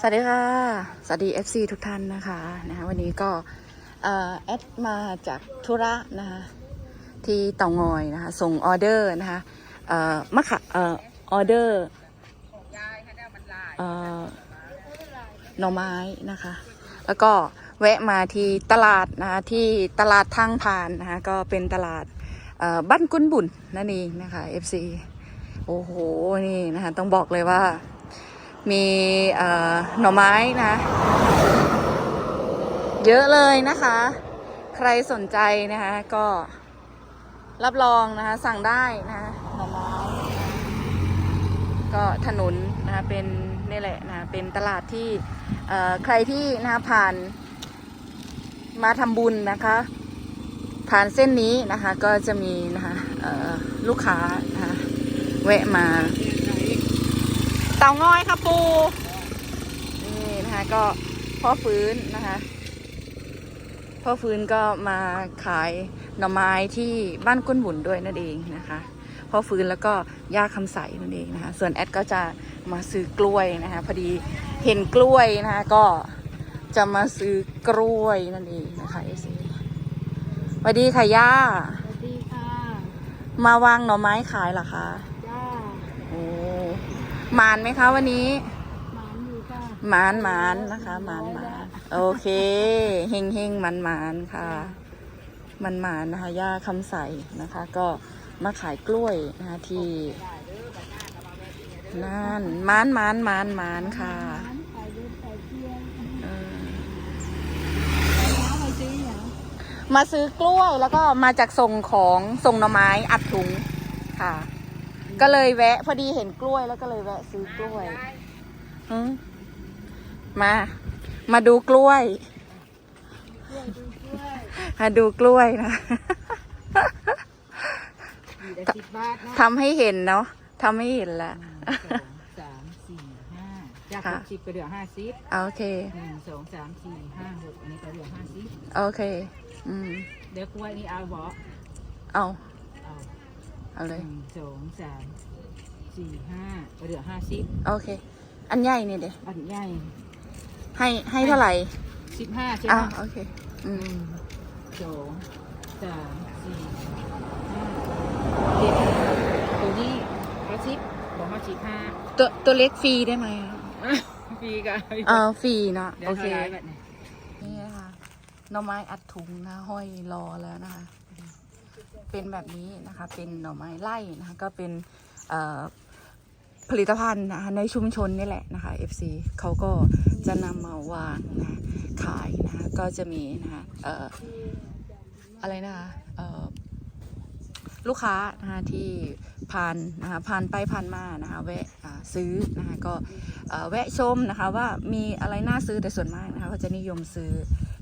สวัสดีค่ะ สวัสดี FC ทุกท่านนะคะนะคะวันนี้ก็เอ่อแอดมาจากธุระนะคะที่เตางอยนะคะส่งออเดอร์นะคะเอ่อมะขะเอ่อออเดอร์เอ่อหน่อไม้นะคะ แล้วก็แวะมาที่ตลาดนะคะที่ตลาดทางผ่านนะคะก็เป็นตลาดเอ่อบ้านกุนบุญนั่นเองนะคะ FC โอ้โหนี่นะคะต้องบอกเลยว่า มีหน่อไม้นะ เยอะเลยนะคะ ใครสนใจนะคะก็รับรองนะคะสั่งได้นะหน่อไม้ก็ถนนนะคะเป็นนี่แหละนะเป็นตลาดที่ใครที่นะคะผ่านมาทำบุญนะคะ ผ่านเส้นนี้นะคะก็จะมีนะคะลูกค้านะคะแวะมา เต่างอยค่ะปูนี่นะคะก็พ่อฟื้นนะคะพ่อฟื้นก็มาขายหน่อไม้ที่บ้านก้นบุญด้วยนั่นเองนะคะพ่อฟื้นแล้วก็ย่าคำใสนั่นเองนะคะส่วนแอดก็จะมาซื้อกล้วยนะคะพอดีเห็นกล้วยนะคะก็จะมาซื้อกล้วยนั่นเองนะคะเอซีสวัสดีค่ะย่าสวัสดีค่ะ มาวางหน่อไม้ขายเหรอคะจ้าโอ้ หมานไหมคะวันนี้หมานอยู่ค่ะหมานหมานนะคะหมานหมานโอเคเฮงเฮงหมันหมานค่ะหมันหมานนะคะย่าคำใสนะคะ ก็มาขายกล้วยนะคะที่นั่นหมานหมานหมานหมานค่ะหมานขายเดินขายเที่ยงเออน้ำมาซื้ออย่างมาซื้อกล้วยแล้วก็มาจากส่งของส่งหน่อไม้อัดถุงค่ะ ก็เลยแวะ พอดีเห็นกล้วยแล้วก็เลยแวะซื้อกล้วยหืมมา มาดูกล้วยกล้วยดูกล้วยมาดูกล้วยนะมีแต่สิบบาทเนาะทำให้เห็นเนาะทำให้เห็นแหละหนึ่งสองสามสี่ห้าจากค่ะหกสิบก็เหลือห้าสิบโอเค หนึ่งสองสามสี่ห้าหกอันนี้ก็เหลือห้าสิบโอเค อืม เดี๋ยวกล้วยนี่เอาบ่เอาเอา เอาหเลย นึ่งสองสามสี่ห้าก็เหลือห้าสิบโอเค อันใหญ่เนี่ยเดี๋ยวอันใหญ่ให้ให้เท่าไหร่สิบห้าใช่อ่าไหมโอเค อืหมนึ่งสองสามสี่ห้าเจ็ดตัวนี้ห้าสิบบอกห้าสิบห้าตัวตัวเล็กฟรีได้ไหมอะฟรีกันเออฟรีเนาะเดี๋ยโอวเคเท่าไหรแบบนี้นี่ค่ะหน่อไม้อัดถุงนะห้อยรอแล้วนะคะ เป็นแบบนี้นะคะ เป็นหน่อไม้ไล่นะคะ ก็เป็นผลิตภัณฑ์นะคะในชุมชนนี่แหละนะคะ FC เขาก็จะนำมาวางนะขายนะคะก็จะมีนะคะอะไรนะคะลูกค้านะคะที่ผ่านนะคะผ่านไปผ่านมานะคะแวะซื้อนะคะก็แวะชมนะคะว่ามีอะไรน่าซื้อแต่ส่วนมากนะคะเขาจะนิยมซื้อ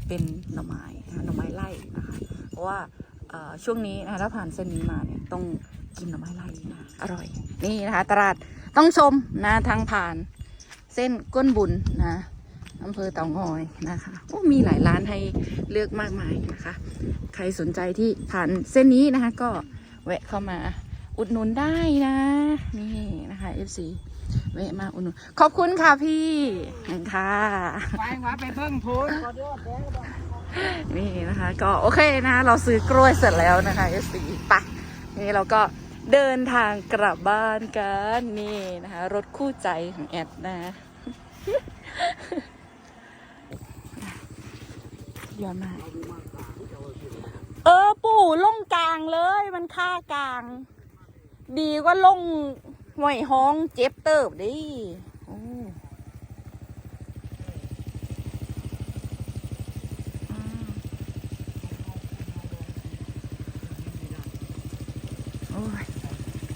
เป็นหน่อไม้นะคะหน่อไม้ไล่นะคะเพราะว่า ช่วงนี้นะถ้าผ่านเส้นนี้มาเนี่ยต้องกินหน่อไม้ไล่นะอร่อย นี่นะคะ ตลาดต้องชมนะทางผ่านเส้นก้นบุญนะอำเภอเต่างอยนะคะโอ้มีหลายร้านให้เลือกมากมายนะคะ ใครสนใจที่ผ่านเส้นนี้นะคะ ก็แวะเข้ามาอุดหนุนได้นะ นี่นะคะ FC แวะมาอุดหนุนขอบคุณค่ะพี่ค่ะไปว่าไปเพิ่งพูน นี่นะคะ ก็โอเคนะ เราซื้อกล้วยเสร็จแล้วนะคะเอสีปะนี่เราก็เดินทางกลับบ้านกันนี่นะคะ รถคู่ใจของแอดนะย้อดมาเออปู่ล่งกลางเลยมันค่ากลาง ดีกว่าล่งห่วยห้องเจ็บเติบดิโอ้อา โอ้ย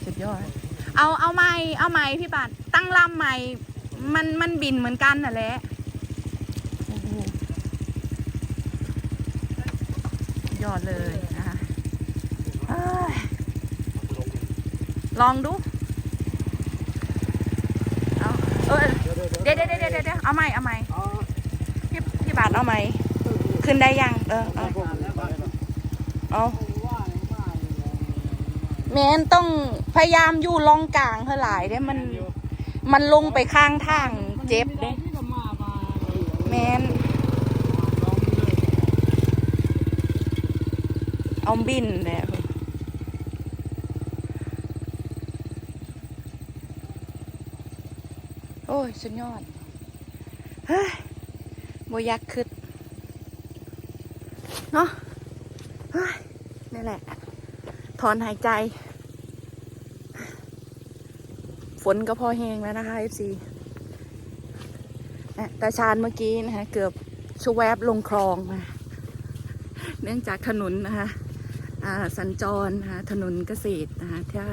สุด ยอด เอาเอาไม้เอาไม้พี่ปัดตั้งลำใหม่มันมันบินเหมือนกันน่ะแหละโอ้โหยอดเลยนะคะเอ้ยลองดูเอาเออเดี๋ยวเดี๋ยวเดี๋ยวเดี๋ยวเอาใหม่เอาใหม่พี่พี่บาทเอาใหม่ขึ้นได้ยัง เออเอาเอา แมนต้องพยายามอยู่ลองกลางเท่าหลายเด้มัน มันลงไปข้างทางเจ็บเด้ที่ก็มาแมนเอาบินเนี่ยโอ้ย สุดยอด เฮ้ยบอยักขึ้นเนาะเฮ้ยนี่แหละ ถอนหายใจ ฝนก็พอแห้งแล้วนะคะ FC นะตาชานเมื่อกี้นะคะเกือบชวแวบลงคลองนะเนื่องจากถนนนะคะสัญจรนะคะถนนเกษตรนะคะถ้า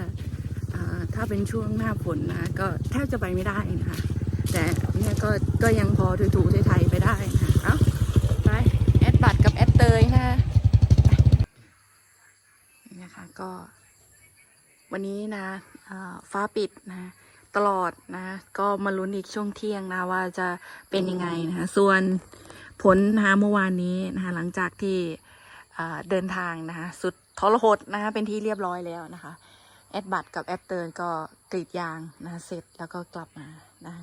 ถ้าเป็นช่วงหน้าฝนนะคะก็แทบจะไปไม่ได้นะคะแต่เนี่ยก็ก็ยังพอถูๆไทยๆไปได้นะคะเอาไปแอดบัตรกับแอดเตยนะคะนี่นะคะ ก็ วันนี้นะฟ้าปิดนะตลอดนะ ก็มาลุ้นอีกช่วงเที่ยงนะว่าจะเป็นยังไงนะคะส่วนผลนะคะเมื่อวานนี้นะคะหลังจากที่เดินทางนะคะสุดทรหดนะคะเป็นที่เรียบร้อยแล้วนะคะ แอดบัตรกับแอดเติร์นก็กรีดยางนะเสร็จแล้วก็กลับมานะ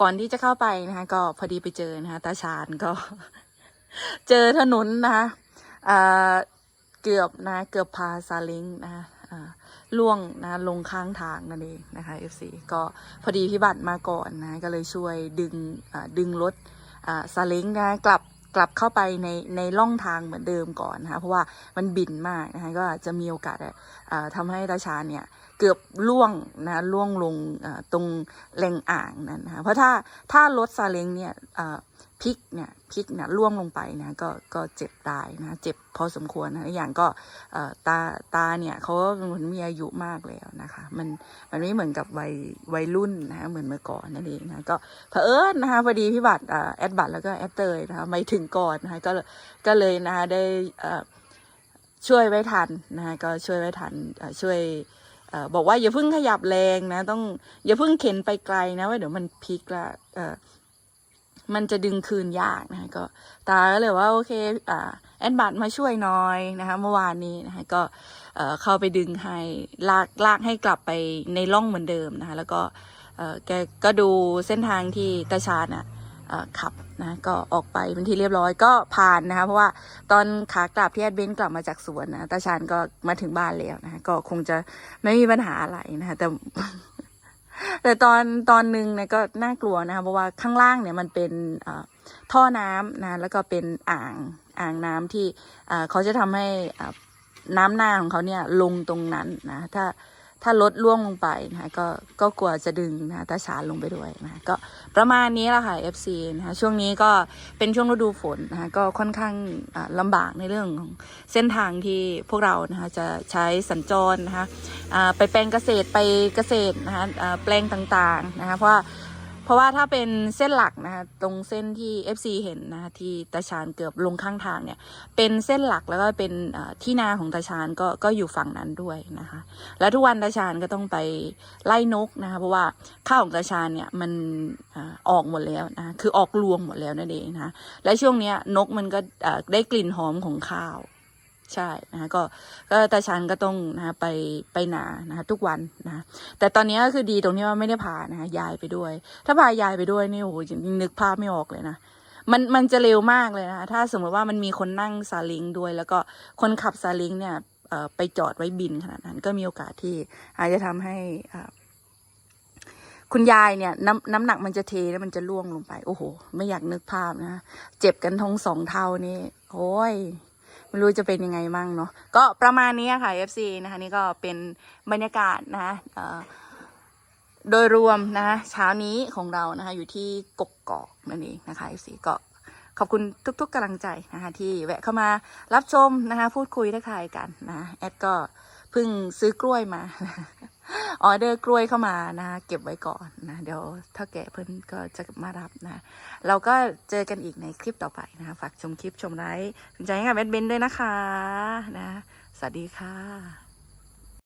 ก่อนที่จะเข้าไปนะคะก็พอดีไปเจอนะคะตาชาญก็ เจอถนนนะคะอ่า เกือบนะเกือบพาซาเล้งนะคะล่วงนะลงข้างทางนั่นเองนะคะ FC ก็พอดีพี่บัตรมาก่อนนะก็เลยช่วยดึงดึงรถซาเล้งนะกลับกลับเข้าไปในในร่องทางเหมือนเดิมก่อนนะคะเพราะว่ามันบินมากนะคะก็อาจจะมีโอกาสอ่าทำให้ตาชาเนี่ยเกือบล่วงนะล่วงลงตรงแหล่งอ่างนั่นนะคะเพราะถ้าถ้ารถซาเล้งเนี่ย ลิกเนี่ยพลิกเนี่ยล่วงลงไปนะก็ก็เจ็บได้นะเจ็บพอสมควรนะอย่างก็ตาตาเนี่ยเขาก็เป็นคนมีอายุมากแล้วนะคะ มันมันไม่เหมือนกับวัยวัยรุ่นนะเหมือนเมื่อก่อนนั่นเองนะก็เผอิญนะคะพอดีพี่บัตรอ่าแอดบัตรแล้วก็แอดเตยนะคะไม่ถึงก่อนนะคะก็ก็เลยนะคะได้ช่วยไว้ทันนะคะก็ช่วยไว้ทันช่วยบอกว่าอย่าเพิ่งขยับแรงนะ ต้องอย่าเพิ่งเข็นไปไกลนะว่าเดี๋ยวมันพลิกละ มันจะดึงคืนยากนะคะก็ตาก็เลยว่าโอเคอ่าแอดบัตมาช่วยน้อยนะคะเมื่อวานนี้นะคะก็เอ่อเข้าไปดึงให้ลากลากให้กลับไปในร่องเหมือนเดิมนะคะแล้วก็เอ่อแกก็ดูเส้นทางที่ตาชาญอะเอ่อขับนะก็ออกไปเป็นที่เรียบร้อยก็ผ่านนะคะเพราะว่าตอนขากลับที่แอดเบนกลับมาจากสวนนะตาชาญก็มาถึงบ้านแล้วนะคะก็คงจะไม่มีปัญหาอะไรนะคะแต่ แต่ตอนตอนหนึ่งเนี่ยก็น่ากลัวนะคะเพราะว่าข้างล่างเนี่ยมันเป็นท่อน้ำนะแล้วก็เป็นอ่างอ่างน้ำที่เขาจะทำให้น้ำหน้าของเขาเนี่ยลงตรงนั้นนะถ้า ถ้าลดล่วงลงไปนะคะก็ก็กลัวจะดึงนะตาชาลงไปด้วยนะก็ประมาณนี้แหละค่ะ FC นะคะช่วงนี้ก็เป็นช่วงฤดูฝนนะคะก็ค่อนข้างอ่าลำบากในเรื่องของเส้นทางที่พวกเรานะคะจะใช้สัญจรนะคะอ่าไปแปลงเกษตรไปเกษตรนะคะอ่าแปลงต่างๆนะคะเพราะ เพราะว่าถ้าเป็นเส้นหลักนะคะตรงเส้นที่ FC เห็นนะคะที่ตาชานเกือบลงข้างทางเนี่ยเป็นเส้นหลักแล้วก็เป็นที่นาของตาชานก็ก็อยู่ฝั่งนั้นด้วยนะคะ แล้วทุกวันตาชานก็ต้องไปไล่นกนะคะเพราะว่าข้าวของตาชานเนี่ยมันออกหมดแล้วนะคะคือออกรวงหมดแล้วนั่นเองนะคะและช่วงเนี้ยนกมันก็ได้กลิ่นหอมของข้าว ใช่นะคะก็ก็ตาชันก็ต้องนะคะไปไปนานะคะทุกวันนะคะแต่ตอนนี้ก็คือดีตรงที่ว่าไม่ได้พานะคะยายไปด้วย ถ้าพายายไปด้วยนี่โอ้โหยังนึกภาพไม่ออกเลยนะมันมันจะเร็วมากเลยนะคะถ้าสมมติว่ามันมีคนนั่งซาเลิงด้วย แล้วก็คนขับซาเลิงเนี่ยไปจอดไว้บินขนาดนั้น ก็มีโอกาสที่อาจจะทำให้คุณยายเนี่ยน้ำน้ำหนักมันจะเทแล้วมันจะล่วงลงไป โอ้โห ไม่อยากนึกภาพนะ เจ็บกันท้องสองเท่านี่โอ้ย ไม่รู้จะเป็นยังไงมั่งเนาะก็ประมาณนี้ค่ะ FC นะคะนี่ก็เป็นบรรยากาศนะคะโดยรวมนะคะเช้านี้ของเรานะคะอยู่ที่กกกอกนั่นเองนะคะ FC ก็ขอบคุณทุกๆกำลังใจนะคะที่แวะเข้ามารับชมนะคะพูดคุยทักทายกันนะแอดก็เพิ่งซื้อกล้วยมา ออเดอร์กล้วยเข้ามานะเก็บไว้ก่อนนะเดี๋ยวถ้าแก่เพิ่นก็จะมารับนะเราก็เจอกันอีกในคลิปต่อไปนะฝากชมคลิปชมไลค์สนใจให้กับเบนเบนด้วยนะคะนะสวัสดีค่ะ